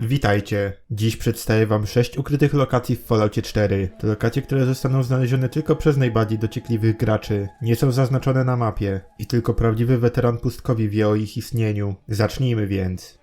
Witajcie. Dziś przedstawię wam 6 ukrytych lokacji w Falloutie 4. To lokacje, które zostaną znalezione tylko przez najbardziej dociekliwych graczy. Nie są zaznaczone na mapie i tylko prawdziwy weteran pustkowi wie o ich istnieniu. Zacznijmy więc.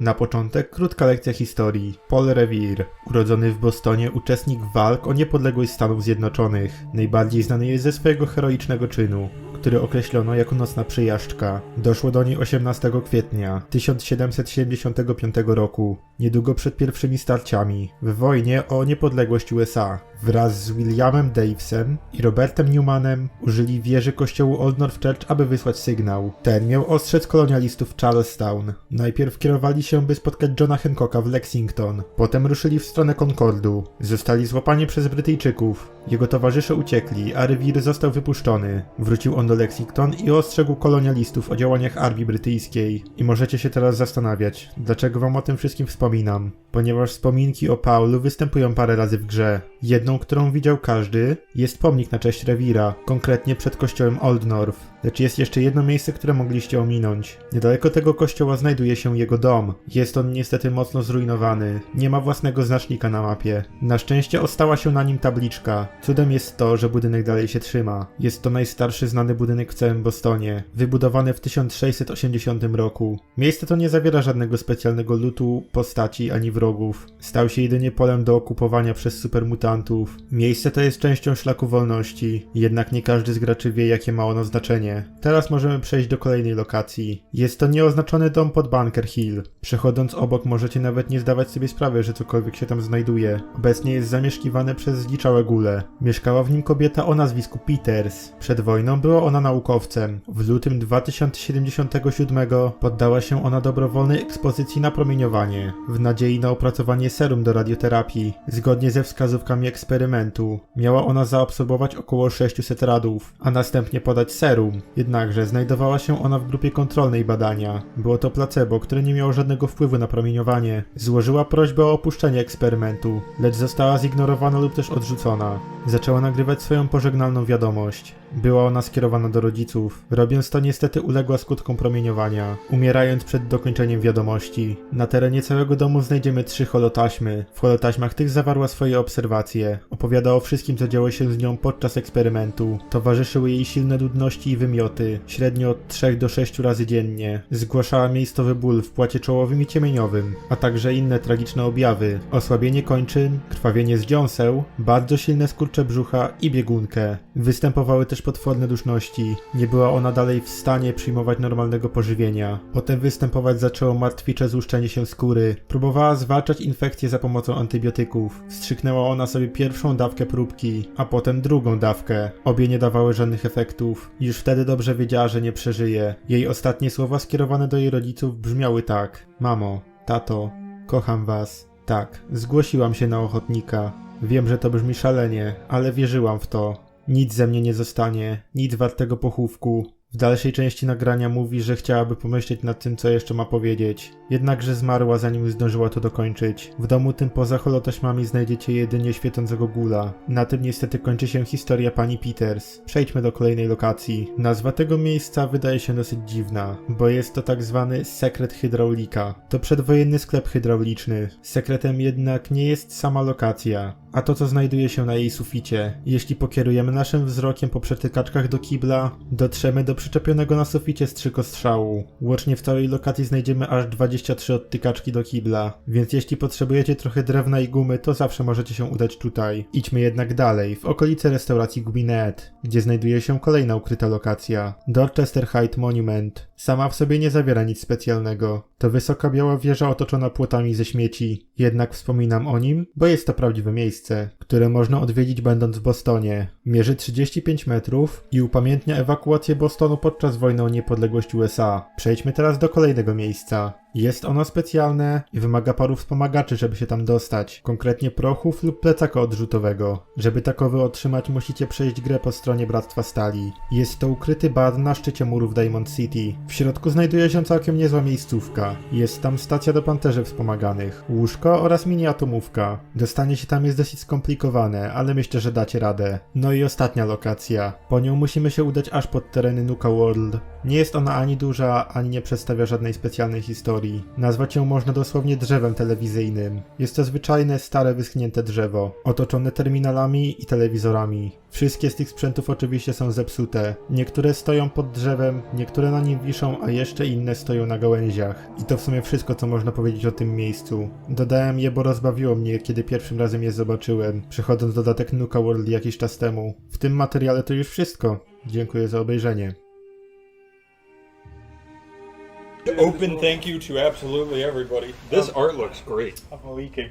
Na początek krótka lekcja historii. Paul Revere, urodzony w Bostonie, uczestnik walk o niepodległość Stanów Zjednoczonych. Najbardziej znany jest ze swojego heroicznego czynu, który określono jako nocna przyjażdżka. Doszło do niej 18 kwietnia 1775 roku, niedługo przed pierwszymi starciami w wojnie o niepodległość USA. Wraz z Williamem Davesem i Robertem Newmanem użyli wieży kościołu Old North Church, aby wysłać sygnał. Ten miał ostrzec kolonialistów w Charlestown. Najpierw kierowali się, by spotkać Johna Hancocka w Lexington. Potem ruszyli w stronę Concordu. Zostali złapani przez Brytyjczyków. Jego towarzysze uciekli, a Revere został wypuszczony. Wrócił on do Lexington i ostrzegł kolonialistów o działaniach armii brytyjskiej. I możecie się teraz zastanawiać, dlaczego wam o tym wszystkim wspominam. Ponieważ wspominki o Paulu występują parę razy w grze. Jedną, którą widział każdy, jest pomnik na cześć Rewira, konkretnie przed kościołem Old North. Lecz jest jeszcze jedno miejsce, które mogliście ominąć. Niedaleko tego kościoła znajduje się jego dom. Jest on niestety mocno zrujnowany. Nie ma własnego znacznika na mapie. Na szczęście ostała się na nim tabliczka. Cudem jest to, że budynek dalej się trzyma. Jest to najstarszy znany budynek w całym Bostonie. Wybudowany w 1680 roku. Miejsce to nie zawiera żadnego specjalnego lutu, postaci ani wrogów. Stał się jedynie polem do okupowania przez supermutantów. Miejsce to jest częścią szlaku wolności. Jednak nie każdy z graczy wie jakie ma ono znaczenie. Teraz możemy przejść do kolejnej lokacji. Jest to nieoznaczony dom pod Bunker Hill. Przechodząc obok możecie nawet nie zdawać sobie sprawy, że cokolwiek się tam znajduje. Obecnie jest zamieszkiwane przez zliczałe góle. Mieszkała w nim kobieta o nazwisku Peters. Przed wojną była ona naukowcem. W lutym 2077 poddała się ona dobrowolnej ekspozycji na promieniowanie, w nadziei na opracowanie serum do radioterapii. Zgodnie ze wskazówkami eksperymentu, miała ona zaabsorbować około 600 radów, a następnie podać serum. Jednakże znajdowała się ona w grupie kontrolnej badania. Było to placebo, które nie miało żadnego wpływu na promieniowanie. Złożyła prośbę o opuszczenie eksperymentu, lecz została zignorowana lub też odrzucona. Zaczęła nagrywać swoją pożegnalną wiadomość. Była ona skierowana do rodziców. Robiąc to niestety uległa skutkom promieniowania, umierając przed dokończeniem wiadomości. Na terenie całego domu znajdziemy trzy holotaśmy. W holotaśmach tych zawarła swoje obserwacje. Opowiada o wszystkim, co działo się z nią podczas eksperymentu. Towarzyszyły jej silne nudności i wymioty, średnio od 3 do 6 razy dziennie. Zgłaszała miejscowy ból w płacie czołowym i ciemieniowym, a także inne tragiczne objawy. Osłabienie kończyn, krwawienie z dziąseł, bardzo silne skurcze brzucha i biegunkę. Występowały też potworne duszności. Nie była ona dalej w stanie przyjmować normalnego pożywienia. Potem występować zaczęło martwicze złuszczenie się skóry. Próbowała zwalczać infekcje za pomocą antybiotyków. Wstrzyknęła ona sobie pierwszą dawkę próbki, a potem drugą dawkę. Obie nie dawały żadnych efektów. Już wtedy dobrze wiedziała, że nie przeżyje. Jej ostatnie słowa skierowane do jej rodziców brzmiały tak: Mamo, tato, kocham was. Tak, zgłosiłam się na ochotnika. Wiem, że to brzmi szalenie, ale wierzyłam w to. Nic ze mnie nie zostanie, nic wartego pochówku. W dalszej części nagrania mówi, że chciałaby pomyśleć nad tym, co jeszcze ma powiedzieć. Jednakże zmarła, zanim zdążyła to dokończyć. W domu tym poza holotaśmami znajdziecie jedynie świecącego gula. Na tym niestety kończy się historia pani Peters. Przejdźmy do kolejnej lokacji. Nazwa tego miejsca wydaje się dosyć dziwna, bo jest to tak zwany sekret hydraulika. To przedwojenny sklep hydrauliczny. Sekretem jednak nie jest sama lokacja, a to co znajduje się na jej suficie. Jeśli pokierujemy naszym wzrokiem po przetykaczkach do kibla, dotrzemy do przyczepionego na suficie strzykostrzału. Łącznie w całej lokacji znajdziemy aż 23 odtykaczki do kibla, więc jeśli potrzebujecie trochę drewna i gumy, to zawsze możecie się udać tutaj. Idźmy jednak dalej, w okolice restauracji Gubinet, gdzie znajduje się kolejna ukryta lokacja. Dorchester Height Monument. Sama w sobie nie zawiera nic specjalnego. To wysoka biała wieża otoczona płotami ze śmieci. Jednak wspominam o nim, bo jest to prawdziwe miejsce, które można odwiedzić będąc w Bostonie. Mierzy 35 metrów i upamiętnia ewakuację Bostonu podczas wojny o niepodległość USA. Przejdźmy teraz do kolejnego miejsca. Jest ono specjalne i wymaga paru wspomagaczy, żeby się tam dostać, konkretnie prochów lub plecaka odrzutowego. Żeby takowy otrzymać, musicie przejść grę po stronie Bractwa Stali. Jest to ukryty bar na szczycie murów Diamond City. W środku znajduje się całkiem niezła miejscówka. Jest tam stacja do panterzy wspomaganych, łóżko oraz mini atomówka. Dostanie się tam jest dosyć skomplikowane, ale myślę, że dacie radę. No i ostatnia lokacja. Po nią musimy się udać aż pod tereny Nuka World. Nie jest ona ani duża, ani nie przedstawia żadnej specjalnej historii historii. Nazwać ją można dosłownie drzewem telewizyjnym. Jest to zwyczajne, stare, wyschnięte drzewo, otoczone terminalami i telewizorami. Wszystkie z tych sprzętów oczywiście są zepsute. Niektóre stoją pod drzewem, niektóre na nim wiszą, a jeszcze inne stoją na gałęziach. I to w sumie wszystko, co można powiedzieć o tym miejscu. Dodałem je, bo rozbawiło mnie, kiedy pierwszym razem je zobaczyłem, przechodząc dodatek Nuka World jakiś czas temu. W tym materiale to już wszystko. Dziękuję za obejrzenie. Open thank you to absolutely everybody. This art looks great. I'm leaking.